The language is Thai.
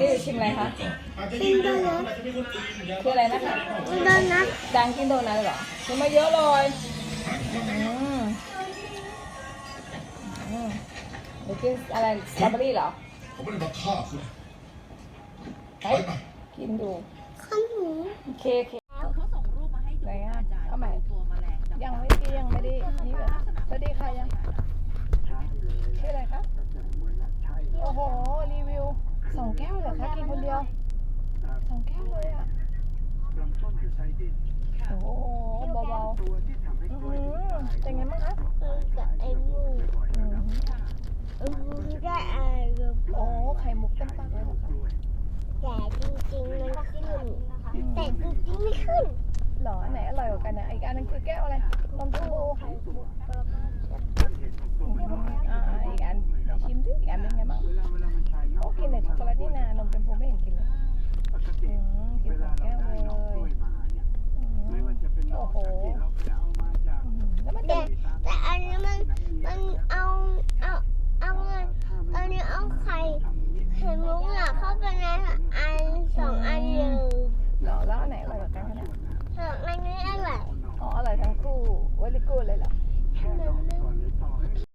นี่ชิมอะไรคะกินโดนัทคืออะไรนะคะกินโดนัทดังกินโดนัทเหรอชิมมาเยอะเลยอืมอืมเดี๋ยวกินอะไรสตรอเบอรี่เหรอเขาไม่ได้มาฆ่าคุณไปกินดูขนมโอเคโอเค สองแก้วเหรอคะกินคนเดียวสองแก้วเลยอะโอ้โหเบาๆอื้อหือเป็นไงบ้างคะคือกับไอ้หมูอืมไอ้หมูได้อะไรกับโอ้ไข่มุกเต็มปากเลยเหรอคะแต่จริงๆมันขึ้นแต่จริงๆไม่ขึ้นหรออันไหนอร่อยกว่ากันนะอีกอันนึงคือแก้วอะไรนมชมพูอืมอ่าๆอีกอันเดี๋ยวชิมดิอีกอันเป็นไงบ้างโอ้กินแต่ช็อกโกแลตนี่นานม ชมพูไม่เห็นกินเลยอืมกินสองแก้วเลยอืมโอ้โหอืมแล้วมันจะแต่แต่อันนี้มันมันเอาเอาเอาเงินอันนี้เอาไข่ไข่มุกอะเข้าไปในอันสองอันเลยหรอแล้วอันไหนอร่อยกว่ากันคะเนี่ยสองอันนี้อร่อยอ๋ออร่อยทั้งคู่เวลิกูดเลยเหรอมันไม่